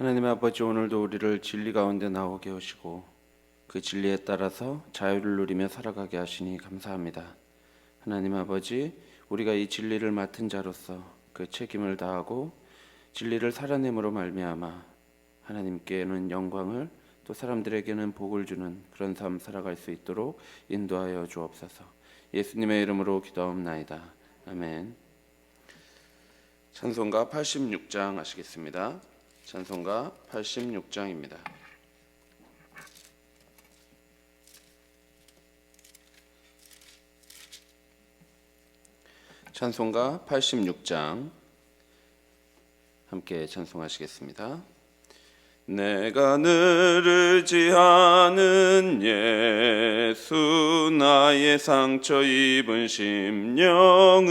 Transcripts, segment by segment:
하나님 아버지 오늘도 우리를 진리 가운데 나오게 하시고 그 진리에 따라서 자유를 누리며 살아가게 하시니 감사합니다. 하나님 아버지 우리가 이 진리를 맡은 자로서 그 책임을 다하고 진리를 살아냄으로 말미암아 하나님께는 영광을 또 사람들에게는 복을 주는 그런 삶 살아갈 수 있도록 인도하여 주옵소서. 예수님의 이름으로 기도하옵나이다. 아멘. 찬송가 86장 하시겠습니다. 찬송가 86장입니다. 찬송가 86장 함께 찬송하시겠습니다. 내가 늘 의지하는 예수 나의 상처 입은 심령을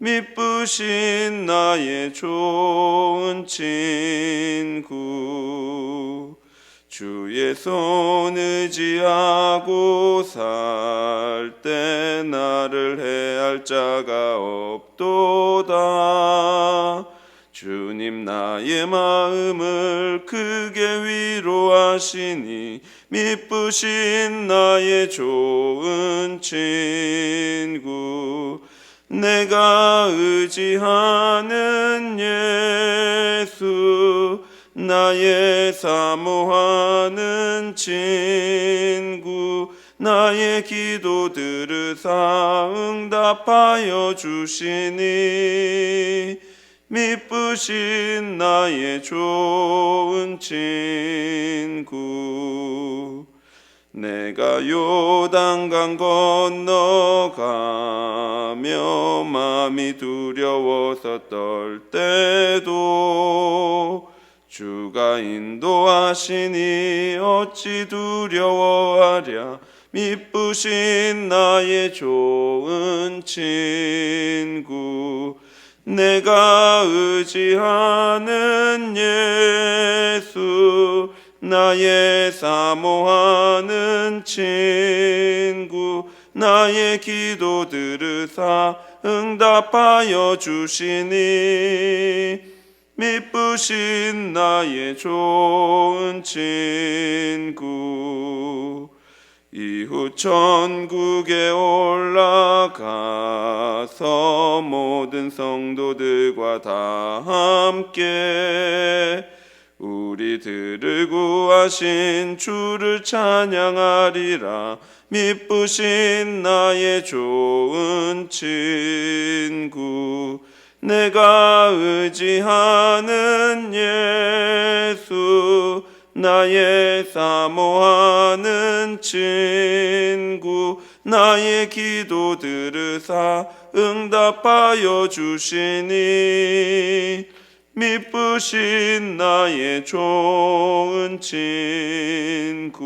미쁘신 나의 좋은 친구 주의 손 의지하고 살 때 나를 해할 자가 없도다. 주님 나의 마음을 크게 위로하시니 미쁘신 나의 좋은 친구 내가 의지하는 예수 나의 사모하는 친구 나의 기도 들으사 응답하여 주시니 미쁘신 나의 좋은 친구 내가 요단강 건너가며 마음이 두려워서 떨 때도 주가 인도하시니 어찌 두려워하랴. 미쁘신 나의 좋은 친구 내가 의지하는 예수 나의 사모하는 친구 나의 기도 들으사 응답하여 주시니 미쁘신 나의 좋은 친구 이후 천국에 올라가서 모든 성도들과 다 함께 우리들을 구하신 주를 찬양하리라. 미쁘신 나의 좋은 친구 내가 의지하는 예수 나의 사모하는 친구 나의 기도 들으사 응답하여 주시니 미쁘신 나의 좋은 친구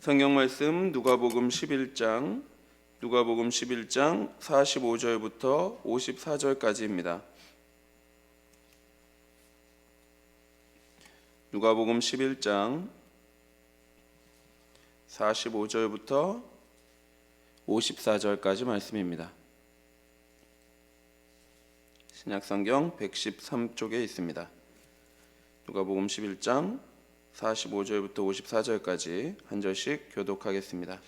성경 말씀 누가복음 11장 누가복음 11장 45절부터 54절까지입니다. 누가복음 11장 45절부터 54절까지 말씀입니다. 신약 성경 113쪽에 있습니다. 누가복음 11장 45절부터 54절까지 한 절씩 교독하겠습니다.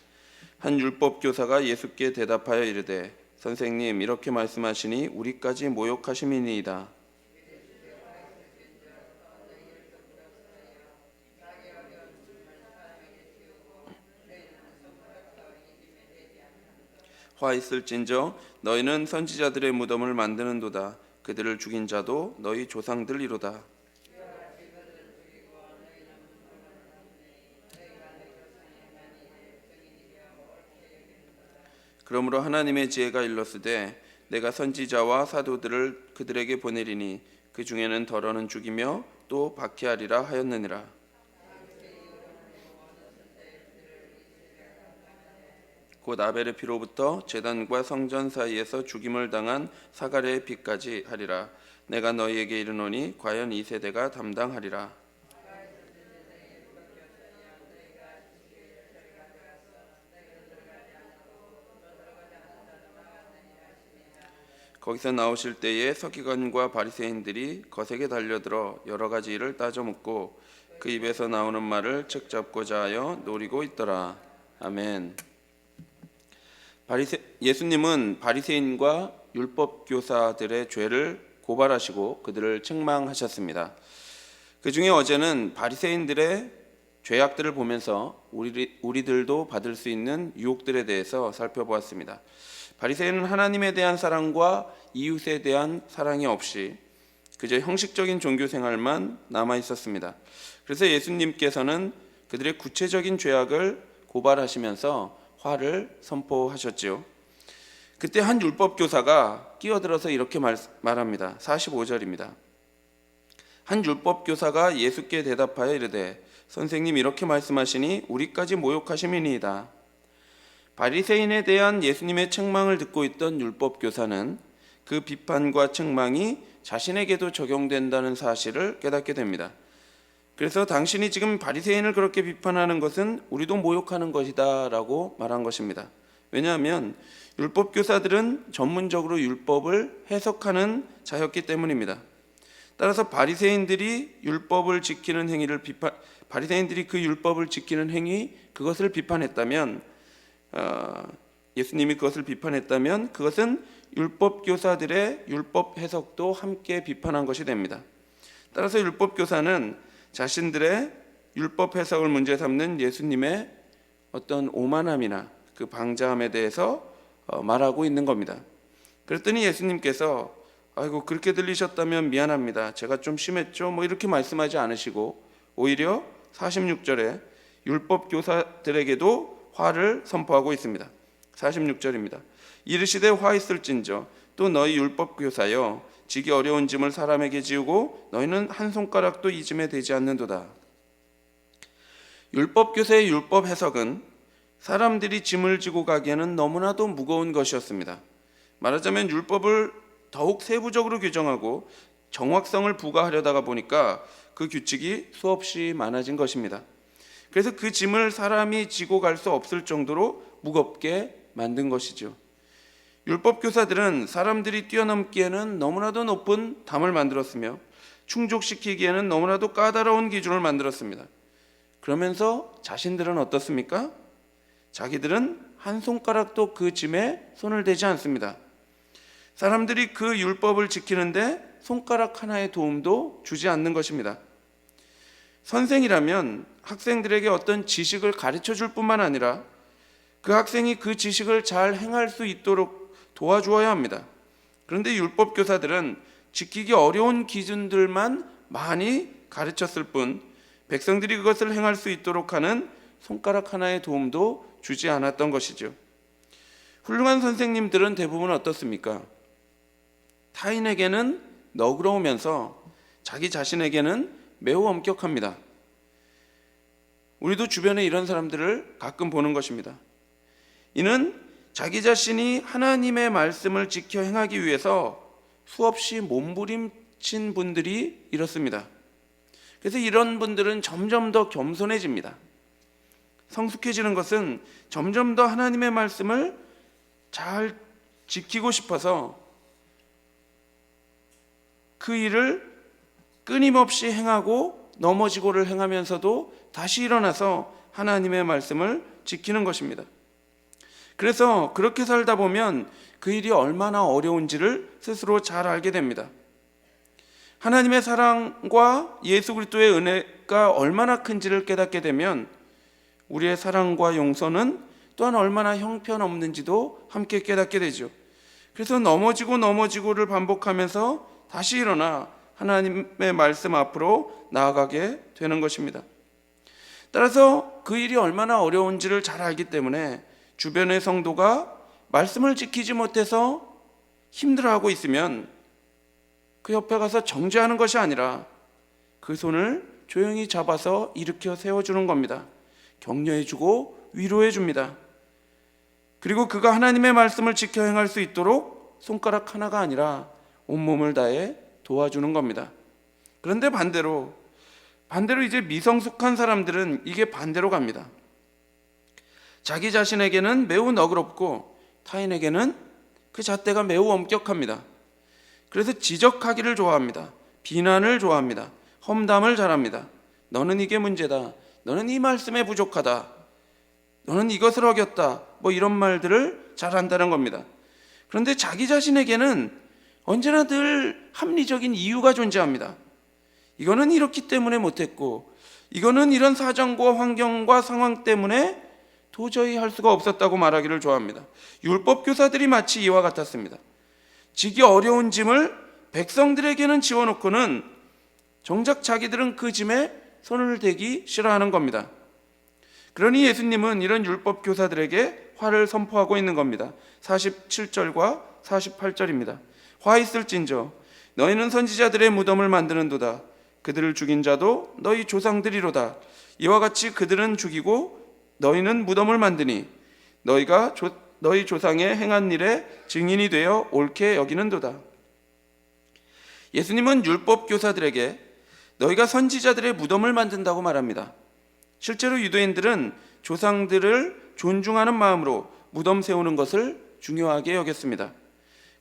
한 율법 교사가 예수께 대답하여 이르되 선생님 이렇게 말씀하시니 우리까지 모욕하심이니이다. 화 있을진저 너희는 선지자들의 무덤을 만드는도다. 그들을 죽인 자도 너희 조상들이로다. 그러므로 하나님의 지혜가 일렀으되 내가 선지자와 사도들을 그들에게 보내리니 그 중에는 더러는 죽이며 또 박해하리라 하였느니라. 곧 아벨의 피로부터 제단과 성전 사이에서 죽임을 당한 사가랴의 피까지 하리라. 내가 너희에게 이르노니 과연 이 세대가 담당하리라. 거기서 나오실 때에 서기관과 바리새인들이 거세게 달려들어 여러 가지 일을 따져 묻고 그 입에서 나오는 말을 책 잡고자 하여 노리고 있더라. 아멘. 바리새, 예수님은 바리새인과 율법 교사들의 죄를 고발하시고 그들을 책망하셨습니다. 그 중에 어제는 바리새인들의 죄악들을 보면서 우리, 우리들도 받을 수 있는 유혹들에 대해서 살펴보았습니다. 바리새인은 하나님에 대한 사랑과 이웃에 대한 사랑이 없이 그저 형식적인 종교 생활만 남아 있었습니다. 그래서 예수님께서는 그들의 구체적인 죄악을 고발하시면서 화를 선포하셨지요. 그때 한 율법 교사가 끼어들어서 이렇게 말, 말합니다. 45절입니다. 한 율법 교사가 예수께 대답하여 이르되 선생님 이렇게 말씀하시니 우리까지 모욕하심이니이다. 바리새인에 대한 예수님의 책망을 듣고 있던 율법 교사는 그 비판과 책망이 자신에게도 적용된다는 사실을 깨닫게 됩니다. 그래서 당신이 지금 바리새인을 그렇게 비판하는 것은 우리도 모욕하는 것이다라고 말한 것입니다. 왜냐하면 율법 교사들은 전문적으로 율법을 해석하는 자였기 때문입니다. 따라서 바리새인들이 율법을 지키는 행위를 비판 바리새인들이 그 율법을 지키는 행위 그것을 비판했다면 어, 예수님이 그것을 비판했다면 그것은 율법 교사들의 율법 해석도 함께 비판한 것이 됩니다. 따라서 율법 교사는 자신들의 율법 해석을 문제 삼는 예수님의 어떤 오만함이나 그 방자함에 대해서 어, 말하고 있는 겁니다. 그랬더니 예수님께서 아이고 그렇게 들리셨다면 미안합니다. 제가 좀 심했죠. 뭐 이렇게 말씀하지 않으시고 오히려 46절에 율법 교사들에게도 화를 선포하고 있습니다. 46절입니다. 이르시되 화 있을진저 또 너희 율법 교사여 지기 어려운 짐을 사람에게 지우고 너희는 한 손가락도 이 짐에 되지 않는도다. 율법 교사의 율법 해석은 사람들이 짐을 지고 가기에는 너무나도 무거운 것이었습니다. 말하자면 율법을 더욱 세부적으로 규정하고 정확성을 부과하려다가 보니까 그 규칙이 수없이 많아진 것입니다. 그래서 그 짐을 사람이 지고 갈 수 없을 정도로 무겁게 만든 것이죠. 율법 교사들은 사람들이 뛰어넘기에는 너무나도 높은 담을 만들었으며 충족시키기에는 너무나도 까다로운 기준을 만들었습니다. 그러면서 자신들은 어떻습니까? 자기들은 한 손가락도 그 짐에 손을 대지 않습니다. 사람들이 그 율법을 지키는데 손가락 하나의 도움도 주지 않는 것입니다. 선생이라면 학생들에게 어떤 지식을 가르쳐 줄 뿐만 아니라 그 학생이 그 지식을 잘 행할 수 있도록 도와주어야 합니다. 그런데 율법 교사들은 지키기 어려운 기준들만 많이 가르쳤을 뿐 백성들이 그것을 행할 수 있도록 하는 손가락 하나의 도움도 주지 않았던 것이죠. 훌륭한 선생님들은 대부분 어떻습니까? 타인에게는 너그러우면서 자기 자신에게는 매우 엄격합니다. 우리도 주변에 이런 사람들을 가끔 보는 것입니다. 이는 자기 자신이 하나님의 말씀을 지켜 행하기 위해서 수없이 몸부림친 분들이 이렇습니다. 그래서 이런 분들은 점점 더 겸손해집니다. 성숙해지는 것은 점점 더 하나님의 말씀을 잘 지키고 싶어서 그 일을 끊임없이 행하고 넘어지고를 행하면서도 다시 일어나서 하나님의 말씀을 지키는 것입니다. 그래서 그렇게 살다 보면 그 일이 얼마나 어려운지를 스스로 잘 알게 됩니다. 하나님의 사랑과 예수 그리스도의 은혜가 얼마나 큰지를 깨닫게 되면 우리의 사랑과 용서는 또한 얼마나 형편없는지도 함께 깨닫게 되죠. 그래서 넘어지고 넘어지고를 반복하면서 다시 일어나 하나님의 말씀 앞으로 나아가게 되는 것입니다. 따라서 그 일이 얼마나 어려운지를 잘 알기 때문에 주변의 성도가 말씀을 지키지 못해서 힘들어하고 있으면 그 옆에 가서 정죄하는 것이 아니라 그 손을 조용히 잡아서 일으켜 세워주는 겁니다. 격려해주고 위로해줍니다. 그리고 그가 하나님의 말씀을 지켜 행할 수 있도록 손가락 하나가 아니라 온몸을 다해 도와주는 겁니다. 그런데 반대로 반대로 이제 미성숙한 사람들은 이게 반대로 갑니다. 자기 자신에게는 매우 너그럽고 타인에게는 그 잣대가 매우 엄격합니다. 그래서 지적하기를 좋아합니다. 비난을 좋아합니다. 험담을 잘합니다. 너는 이게 문제다. 너는 이 말씀에 부족하다. 너는 이것을 어겼다. 뭐 이런 말들을 잘한다는 겁니다. 그런데 자기 자신에게는 언제나 늘 합리적인 이유가 존재합니다. 이거는 이렇기 때문에 못했고, 이거는 이런 사정과 환경과 상황 때문에 도저히 할 수가 없었다고 말하기를 좋아합니다. 율법 교사들이 마치 이와 같았습니다. 지기 어려운 짐을 백성들에게는 지워놓고는 정작 자기들은 그 짐에 손을 대기 싫어하는 겁니다. 그러니 예수님은 이런 율법 교사들에게 화를 선포하고 있는 겁니다. 47절과 48절입니다. 화 있을진저 너희는 선지자들의 무덤을 만드는도다. 그들을 죽인 자도 너희 조상들이로다. 이와 같이 그들은 죽이고 너희는 무덤을 만드니 너희가 조, 너희 조상의 행한 일에 증인이 되어 옳게 여기는도다. 예수님은 율법 교사들에게 너희가 선지자들의 무덤을 만든다고 말합니다. 실제로 유대인들은 조상들을 존중하는 마음으로 무덤 세우는 것을 중요하게 여겼습니다.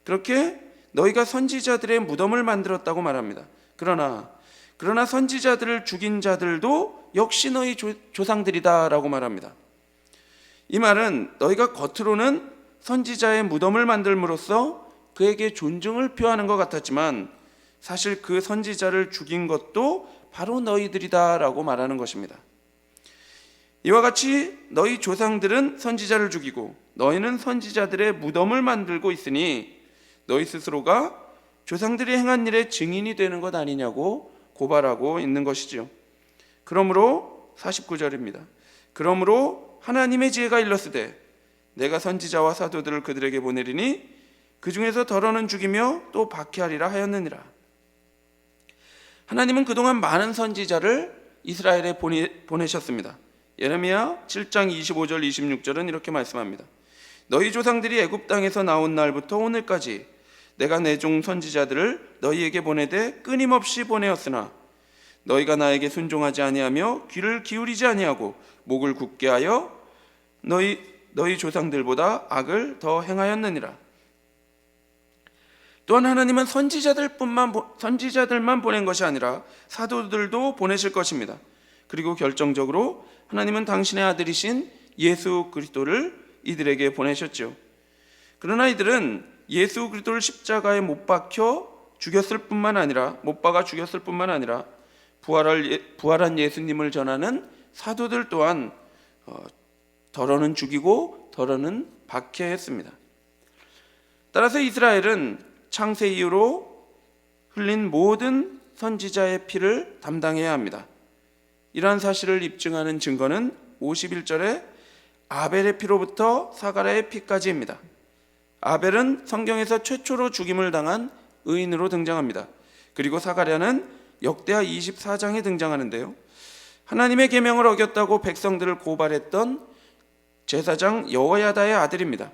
그렇게 너희가 선지자들의 무덤을 만들었다고 말합니다. 그러나 그러나 선지자들을 죽인 자들도 역시 너희 조, 조상들이다라고 말합니다. 이 말은 너희가 겉으로는 선지자의 무덤을 만들므로써 그에게 존중을 표하는 것 같았지만 사실 그 선지자를 죽인 것도 바로 너희들이다라고 말하는 것입니다. 이와 같이 너희 조상들은 선지자를 죽이고 너희는 선지자들의 무덤을 만들고 있으니 너희 스스로가 조상들이 행한 일의 증인이 되는 것 아니냐고 고발하고 있는 것이지요. 그러므로 49절입니다. 그러므로 하나님의 지혜가 일렀으되 내가 선지자와 사도들을 그들에게 보내리니 그 중에서 덜어는 죽이며 또 박해하리라 하였느니라. 하나님은 그동안 많은 선지자를 이스라엘에 보내, 보내셨습니다. 예레미야 7장 25절 26절은 이렇게 말씀합니다. 너희 조상들이 애굽 땅에서 나온 날부터 오늘까지 내가 내 종 선지자들을 너희에게 보내되 끊임없이 보내었으나 너희가 나에게 순종하지 아니하며 귀를 기울이지 아니하고 목을 굳게 하여 너희 너희 조상들보다 악을 더 행하였느니라. 또한 하나님은 선지자들뿐만 선지자들만 보낸 것이 아니라 사도들도 보내실 것입니다. 그리고 결정적으로 하나님은 당신의 아들이신 예수 그리스도를 이들에게 보내셨죠. 그러나 이들은 예수 그리스도를 십자가에 못 박혀 죽였을 뿐만 아니라 못 박아 죽였을 뿐만 아니라 부활할 예, 부활한 예수님을 전하는 사도들 또한 어, 덜어는 죽이고 덜어는 박해했습니다. 따라서 이스라엘은 창세 이후로 흘린 모든 선지자의 피를 담당해야 합니다. 이러한 사실을 입증하는 증거는 51절에 아벨의 피로부터 사가랴의 피까지입니다. 아벨은 성경에서 최초로 죽임을 당한 의인으로 등장합니다. 그리고 사가랴는 역대하 24장에 등장하는데요. 하나님의 계명을 어겼다고 백성들을 고발했던 제사장 여호야다의 아들입니다.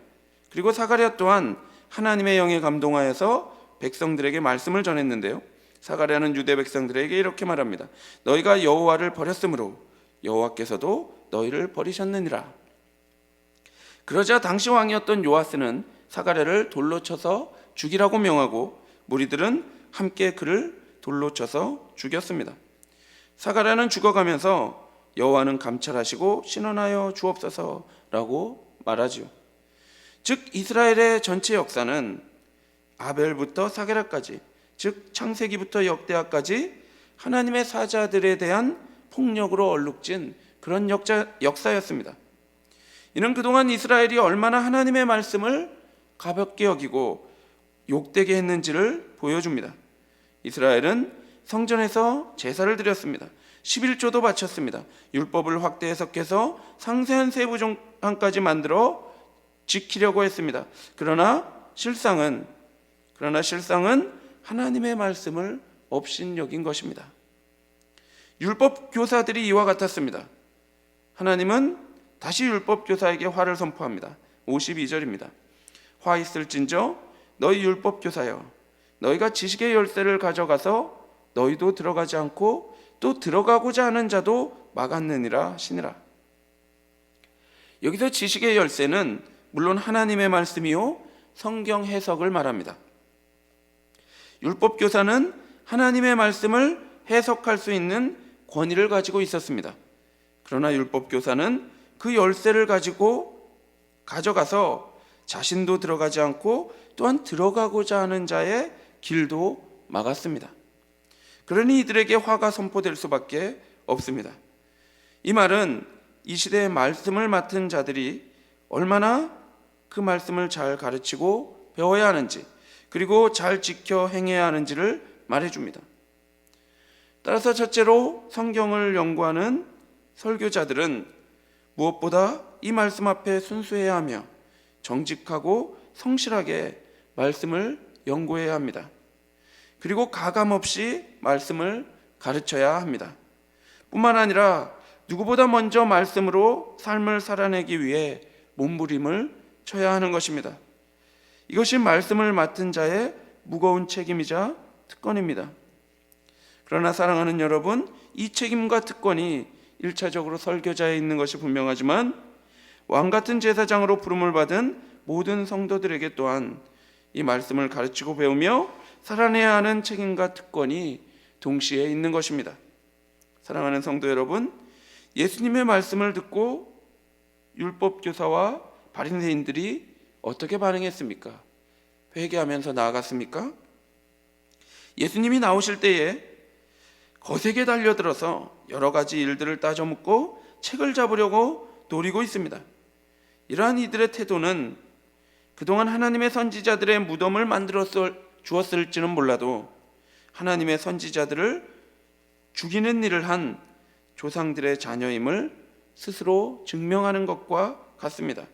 그리고 사가랴 또한 하나님의 영에 감동하여서 백성들에게 말씀을 전했는데요. 사가랴는 유대 백성들에게 이렇게 말합니다. 너희가 여호와를 버렸으므로 여호와께서도 너희를 버리셨느니라. 그러자 당시 왕이었던 요아스는 사가랴를 돌로 쳐서 죽이라고 명하고 무리들은 함께 그를 돌로 쳐서 죽였습니다. 사가랴는 죽어가면서 여호와는 감찰하시고 신원하여 주옵소서라고 말하지요. 즉 이스라엘의 전체 역사는 아벨부터 사게라까지 즉 창세기부터 역대하까지 하나님의 사자들에 대한 폭력으로 얼룩진 그런 역자, 역사였습니다. 이는 그동안 이스라엘이 얼마나 하나님의 말씀을 가볍게 여기고 욕되게 했는지를 보여줍니다. 이스라엘은 성전에서 제사를 드렸습니다. 11조도 바쳤습니다. 율법을 확대 해석해서 상세한 세부 정한까지 만들어 지키려고 했습니다. 그러나 실상은 그러나 실상은 하나님의 말씀을 업신여긴 것입니다. 율법 교사들이 이와 같았습니다. 하나님은 다시 율법 교사에게 화를 선포합니다. 52절입니다. 화 있을진저 너희 율법 교사여 너희가 지식의 열쇠를 가져가서 너희도 들어가지 않고 또 들어가고자 하는 자도 막았느니라 하시니라. 여기서 지식의 열쇠는 물론 하나님의 말씀이요 성경 해석을 말합니다. 율법 교사는 하나님의 말씀을 해석할 수 있는 권위를 가지고 있었습니다. 그러나 율법 교사는 그 열쇠를 가지고 가져가서 자신도 들어가지 않고 또한 들어가고자 하는 자의 길도 막았습니다. 그러니 이들에게 화가 선포될 수밖에 없습니다. 이 말은 이 시대의 말씀을 맡은 자들이 얼마나 그 말씀을 잘 가르치고 배워야 하는지 그리고 잘 지켜 행해야 하는지를 말해줍니다. 따라서 첫째로 성경을 연구하는 설교자들은 무엇보다 이 말씀 앞에 순수해야 하며 정직하고 성실하게 말씀을 연구해야 합니다. 그리고 가감 없이 말씀을 가르쳐야 합니다. 뿐만 아니라 누구보다 먼저 말씀으로 삶을 살아내기 위해 몸부림을 쳐야 하는 것입니다. 이것이 말씀을 맡은 자의 무거운 책임이자 특권입니다. 그러나 사랑하는 여러분, 이 책임과 특권이 일차적으로 설교자에 있는 것이 분명하지만 왕 같은 제사장으로 부름을 받은 모든 성도들에게 또한 이 말씀을 가르치고 배우며 살아내야 하는 책임과 특권이 동시에 있는 것입니다. 사랑하는 성도 여러분, 예수님의 말씀을 듣고 율법 교사와 바리새인들이 어떻게 반응했습니까? 회개하면서 나아갔습니까? 예수님이 나오실 때에 거세게 달려들어서 여러 가지 일들을 따져묻고 책을 잡으려고 노리고 있습니다. 이러한 이들의 태도는 그동안 하나님의 선지자들의 무덤을 만들어 주었을지는 몰라도 하나님의 선지자들을 죽이는 일을 한 조상들의 자녀임을 스스로 증명하는 것과 같습니다.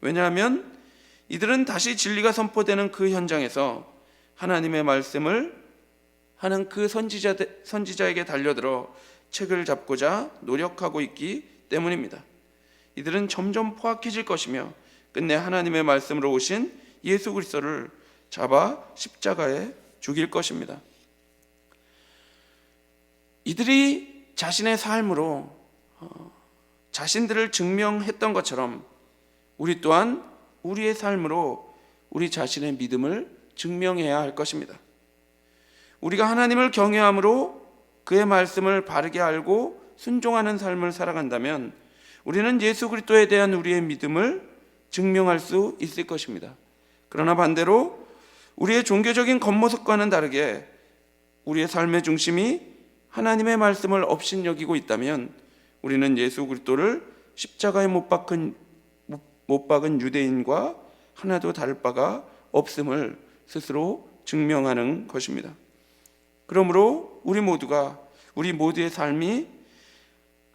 왜냐하면 이들은 다시 진리가 선포되는 그 현장에서 하나님의 말씀을 하는 그 선지자, 선지자에게 달려들어 책을 잡고자 노력하고 있기 때문입니다. 이들은 점점 포악해질 것이며 끝내 하나님의 말씀으로 오신 예수 그리스도를 잡아 십자가에 죽일 것입니다. 이들이 자신의 삶으로 어, 자신들을 증명했던 것처럼 우리 또한 우리의 삶으로 우리 자신의 믿음을 증명해야 할 것입니다. 우리가 하나님을 경외함으로 그의 말씀을 바르게 알고 순종하는 삶을 살아간다면 우리는 예수 그리스도에 대한 우리의 믿음을 증명할 수 있을 것입니다. 그러나 반대로 우리의 종교적인 겉모습과는 다르게 우리의 삶의 중심이 하나님의 말씀을 업신여기고 있다면 우리는 예수 그리스도를 십자가에 못 박은 못 박은 유대인과 하나도 다를 바가 없음을 스스로 증명하는 것입니다. 그러므로 우리 모두가 우리 모두의 삶이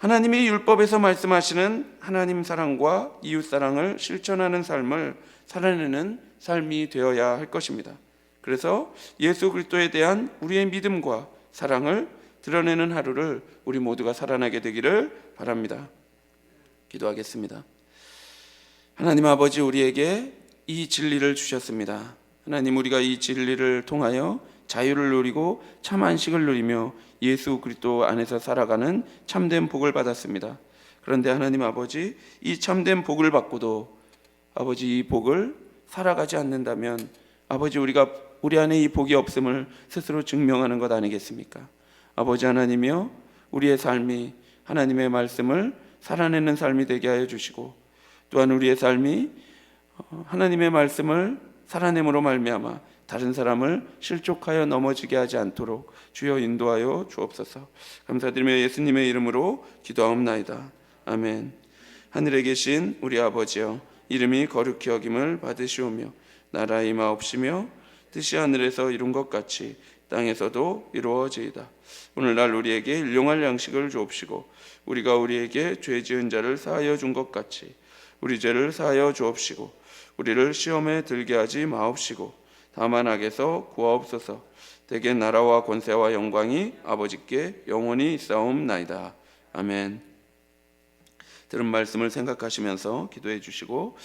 하나님의 율법에서 말씀하시는 하나님 사랑과 이웃 사랑을 실천하는 삶을 살아내는 삶이 되어야 할 것입니다. 그래서 예수 그리스도에 대한 우리의 믿음과 사랑을 드러내는 하루를 우리 모두가 살아나게 되기를 바랍니다. 기도하겠습니다. 하나님 아버지 우리에게 이 진리를 주셨습니다. 하나님 우리가 이 진리를 통하여 자유를 누리고 참 안식을 누리며 예수 그리스도 안에서 살아가는 참된 복을 받았습니다. 그런데 하나님 아버지 이 참된 복을 받고도 아버지 이 복을 살아가지 않는다면 아버지 우리가 우리 안에 이 복이 없음을 스스로 증명하는 것 아니겠습니까? 아버지 하나님이여 우리의 삶이 하나님의 말씀을 살아내는 삶이 되게 하여 주시고 또한 우리의 삶이 어, 하나님의 말씀을 살아냄으로 말미암아 다른 사람을 실족하여 넘어지게 하지 않도록 주여 인도하여 주옵소서. 감사드리며 예수님의 이름으로 기도하옵나이다. 아멘. 하늘에 계신 우리 아버지여 이름이 거룩히 여김을 받으시오며 나라의 임하옵시며 뜻이 하늘에서 이룬 것 같이 땅에서도 이루어지이다. 오늘날 우리에게 일용할 양식을 주옵시고 우리가 우리에게 죄 지은 자를 사하여 준 것 같이 우리 죄를 사하여 주옵시고 우리를 시험에 들게 하지 마옵시고 다만 악에서 구하옵소서. 대개 나라와 권세와 영광이 아버지께 영원히 있사옵나이다. 아멘. 들은 말씀을 생각하시면서 기도해 주시고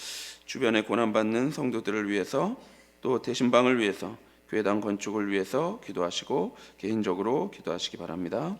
주변에 고난 받는 성도들을 위해서 또 대신방을 위해서 교회당 건축을 위해서 기도하시고 개인적으로 기도하시기 바랍니다.